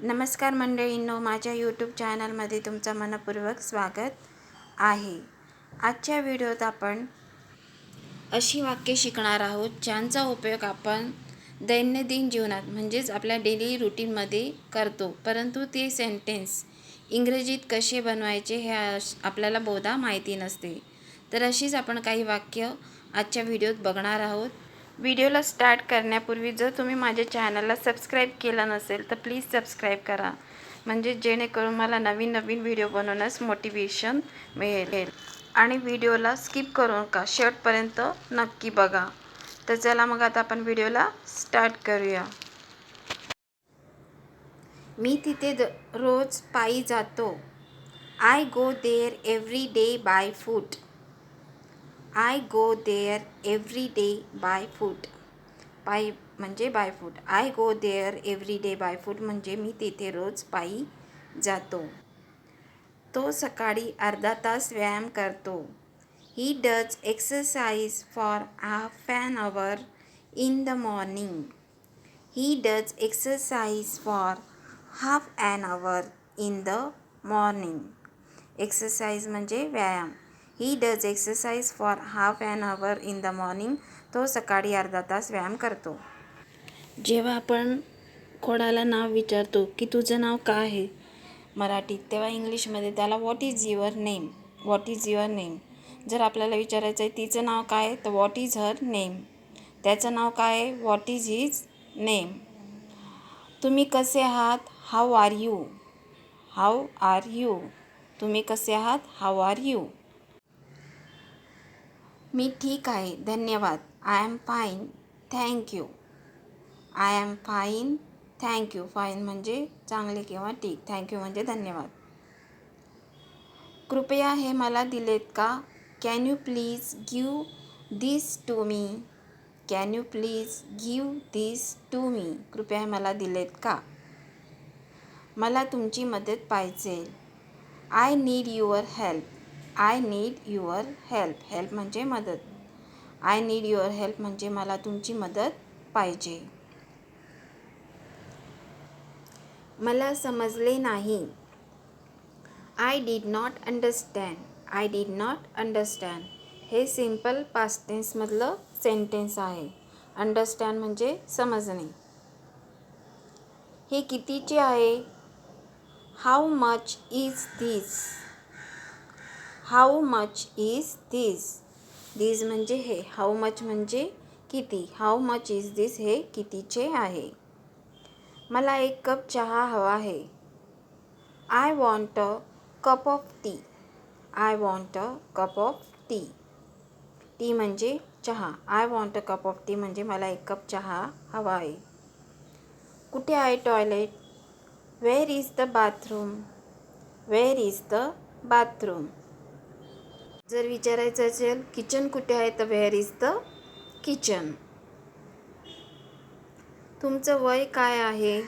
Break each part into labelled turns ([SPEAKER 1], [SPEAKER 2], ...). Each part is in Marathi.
[SPEAKER 1] नमस्कार मंडळींनो माझ्या यूट्यूब चॅनलमध्ये तुमचं मनपूर्वक स्वागत आहे. आजच्या व्हिडिओत आपण अशी वाक्य शिकणार आहोत ज्यांचा उपयोग आपण दैनंदिन जीवनात म्हणजेच आपल्या डेली रुटीनमध्ये करतो. परंतु ते सेंटेन्स इंग्रजीत कसे बनवायचे हे आपल्याला बहुधा माहिती नसते. तर अशीच आपण काही वाक्य आजच्या व्हिडिओत बघणार आहोत. व्हिडिओला स्टार्ट करण्यापूर्वी जर तुम्ही माझ्या चॅनलला सबस्क्राईब केला नसेल तर प्लीज सबस्क्राईब करा. म्हणजे जेणेकरून मला नवीन नवीन व्हिडिओ बनवण्यास मोटिवेशन मिळेल. आणि व्हिडिओला स्किप करू नका शेवटपर्यंत नक्की बघा. तर चला मग आता आपण व्हिडिओला स्टार्ट करूया. मी तिथे द रोज पायी जातो. I go there every day by foot I go there every day by foot पायी म्हणजे by foot I go there every day by foot म्हणजे मी तिथे रोज पायी जातो. तो सकाळी अर्धा तास व्यायाम करतो. He does exercise for half an hour in the morning he does exercise for half an hour in the morning exercise म्हणजे व्यायाम. He does exercise for half an hour in the morning तो सकाळी अर्धा तास व्यायाम करतो. जेव्हा आपण कोणाला नाव विचारतो की तुझं नाव काय आहे? मराठीत तेव्हा इंग्लिशमध्ये त्याला what is your name what is your name जर आपल्याला विचारायचं आहे तिचं नाव काय तर व्हॉट इज हर नेम त्याचं नाव काय आहे? व्हॉट इज हिज नेम तुम्ही कसे आहात? How are you how are you तुम्ही कसे आहात? हाऊ आर यू मी ठीक आहे धन्यवाद. I am fine thank you I am fine thank you fine म्हणजे चांगले किंवा ठीक. थँक्यू म्हणजे धन्यवाद. कृपया हे मला दिलेत का? Can you please give this to me can you please give this to me कृपया हे मला दिलेत का? मला तुमची मदत पाहिजे. I need your help I need your help help म्हणजे मदत. आय नीड युअर हेल्प म्हणजे मला तुमची मदत पाहिजे. मला समजले नाही. I did not understand I did not understand हे सिंपल पास्टेन्समधलं सेंटेन्स आहे. अंडरस्टँड म्हणजे समजणे. हे कितीचे आहे? How much is this how much is this this म्हणजे हे. हाऊ मच म्हणजे किती? हाऊ मच इज दिस हे कितीचे आहे? मला एक कप चहा हवा आहे. I want a cup of tea I want a cup of tea tea म्हणजे चहा. I want a cup of tea म्हणजे मला एक कप चहा हवा आहे. कुठे आहे toilet where is the bathroom where is the bathroom जर विचारायचं असेल किचन कुठे आहे तर वेअर इज द किचन तुमचं वय काय आहे?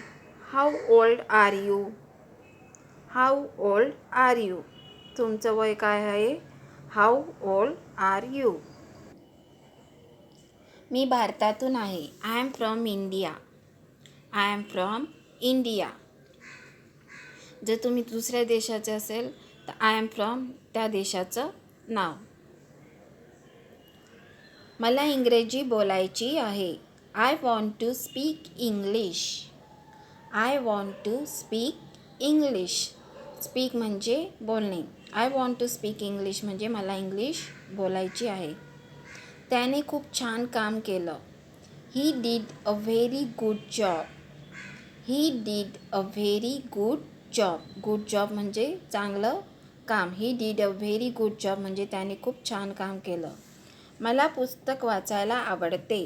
[SPEAKER 1] How old are you how old are you तुमचं वय काय आहे? हाऊ ओल्ड आर यू मी भारतातून आहे. I am from India I am from India जर तुम्ही दुसऱ्या देशाचे असेल तर आय एम फ्रॉम त्या देशाचं नाव. मला इंग्रजी बोलायची आहे. I want to speak English I want to speak English speak म्हणजे बोलणे. I want to speak English म्हणजे मला इंग्लिश बोलायची आहे. त्याने खूप छान काम केलं. He did a very good job he did a very good job good job म्हणजे चांगलं काम he did a very good job म्हणजे त्याने खूप छान काम केलं. मला पुस्तक वाचायला आवडते.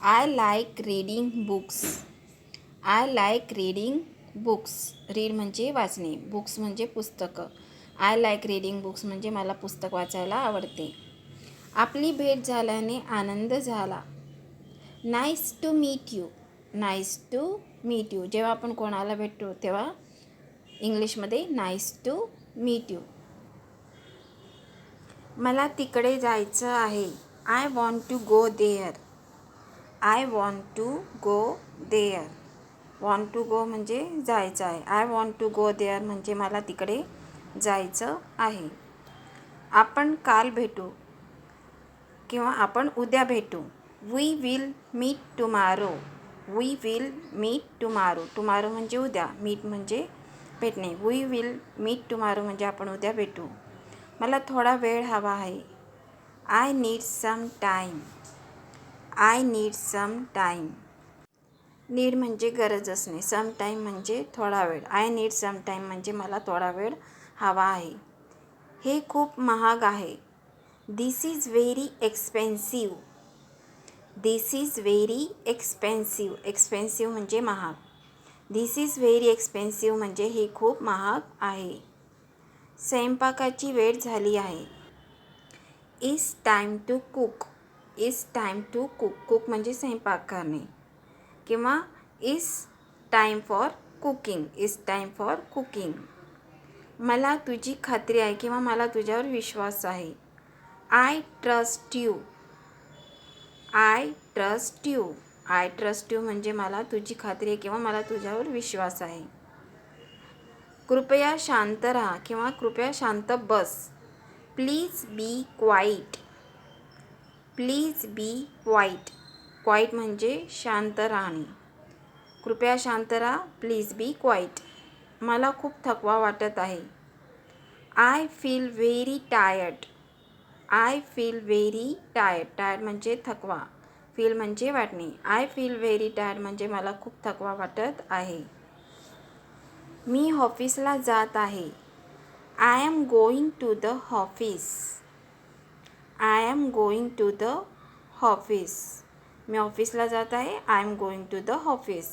[SPEAKER 1] I like reading books I like reading books read म्हणजे वाचणे. बुक्स म्हणजे पुस्तकं. आय लाईक रीडिंग बुक्स म्हणजे मला पुस्तक वाचायला आवडते. आपली भेट झाल्याने आनंद झाला. Nice to meet you nice to meet you जेव्हा आपण कोणाला भेटतो तेव्हा इंग्लिशमध्ये नाईस टू मीट यू मला तिकडे जायचं आहे. I want to go there I want to go there want to go म्हणजे जायचं आहे. I want to go there म्हणजे मला तिकडे जायचं आहे. आपण काल भेटू किंवा आपण उद्या भेटू. We will meet tomorrow we will meet tomorrow tomorrow म्हणजे उद्या. मीट म्हणजे भेटणे वी विल मीट टुमारो म्हणजे आपण उद्या भेटू. मला थोडा वेळ हवा आहे. I need some time I need some time need म्हणजे गरज असणे. सम टाईम म्हणजे थोडा वेळ. आय नीड सम टाईम म्हणजे मला थोडा वेळ हवा आहे. हे खूप महाग आहे. This is very expensive this is very expensive expensive म्हणजे महाग. धिस इज व्हेरी एक्सपेन्सिव्ह म्हणजे हे खूप महाग आहे. स्वयंपाकाची वेळ झाली आहे. Is time to cook is time to cook cook म्हणजे स्वयंपाक करणे. किंवा is time for cooking is time for cooking मला तुझी खात्री आहे किंवा मला तुझ्यावर विश्वास आहे. I trust you I trust you I trust you म्हणजे मला तुझी खात्री आहे किंवा मला तुझ्यावर विश्वास आहे. कृपया शांत राहा किंवा कृपया शांत बस. Please be quiet please be quiet quiet म्हणजे शांत राहणे. कृपया शांत राहा. प्लीज बी क्वाईट मला खूप थकवा वाटत आहे. I feel very tired I feel very tired tired म्हणजे थकवा. फील म्हणजे वाटणे. आय फील व्हेरी टायर्ड म्हणजे मला खूप थकवा वाटत आहे. मी ऑफिसला जात आहे. I am going to the office I am going to the office मी ऑफिसला जात आहे. I am going to the office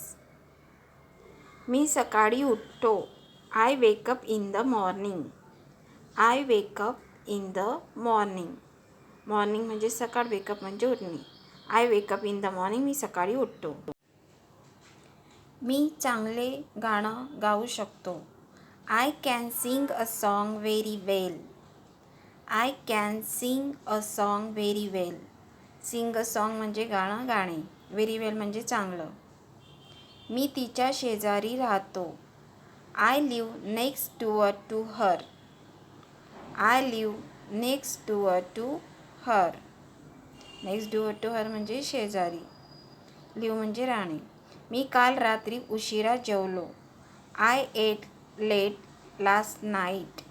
[SPEAKER 1] मी सकाळी उठतो. I wake up in the morning I wake up in the morning morning म्हणजे सकाळ वेकअप म्हणजे उठणे. I wake up in the morning मी सकाळी उठतो. मी चांगले गाणं गाऊ शकतो. I can sing a song very well I can sing a song very well sing a song म्हणजे गाणं गाणे. व्हेरी वेल म्हणजे चांगलं. मी तिच्या शेजारी राहतो. I live next to a to her I live next to a to her next do to her म्हणजे शेजारी. लिव म्हणजे राणे. मी काल रात्री उशिरा जेवलो. I ate late last night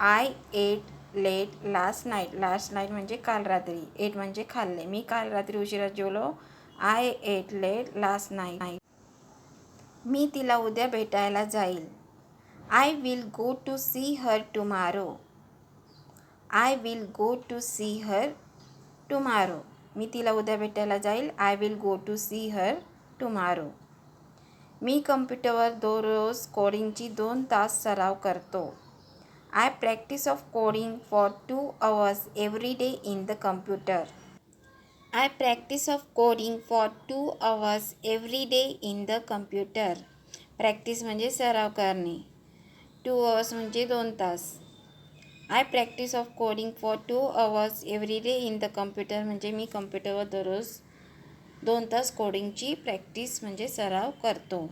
[SPEAKER 1] I ate late last night last night म्हणजे काल रात्री. एट म्हणजे खाल्ले. मी काल रात्री उशिरा जेवलो. I ate late last night मी तिला उद्या भेटायला जाईल. I will go to see her tomorrow I will go to see her tomorrow मी तिला उद्या भेटायला जाईल. I will go to see her tomorrow मी कम्प्युटरवर दररोज कोडिंगची दोन तास सराव करतो. I practice of coding for two hours every day in the computer I practice of coding for two hours every day in the computer practice म्हणजे सराव करणे. टू अवर्स म्हणजे दोन तास. I practice of coding for two hours every day in the computer म्हणजे मी कम्प्युटरवर दररोज दोन तास कोडिंगची प्रॅक्टिस म्हणजे सराव करतो.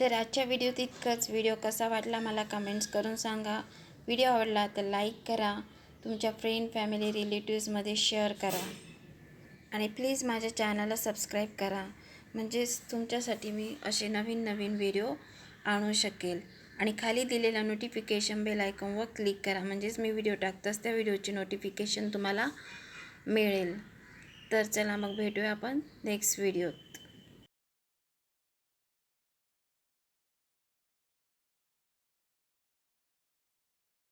[SPEAKER 1] तर आजच्या व्हिडिओ तितकंच व्हिडिओ कसा वाटला मला कमेंट्स करून सांगा. व्हिडिओ आवडला तर लाईक करा. तुमच्या फ्रेंड फॅमिली रिलेटिव्समध्ये शेअर करा. आणि प्लीज माझ्या चॅनलला सबस्क्राईब करा. म्हणजेच तुमच्यासाठी मी असे नवीन नवीन व्हिडिओ आणू शकेल. आणि खाली दिलेल्या नोटिफिकेशन बेल आयकॉनवर क्लिक करा. म्हणजेच मी व्हिडिओ टाकताच त्या व्हिडिओची नोटिफिकेशन तुम्हाला मिळेल. तर चला मग भेटूया आपण नेक्स्ट व्हिडिओत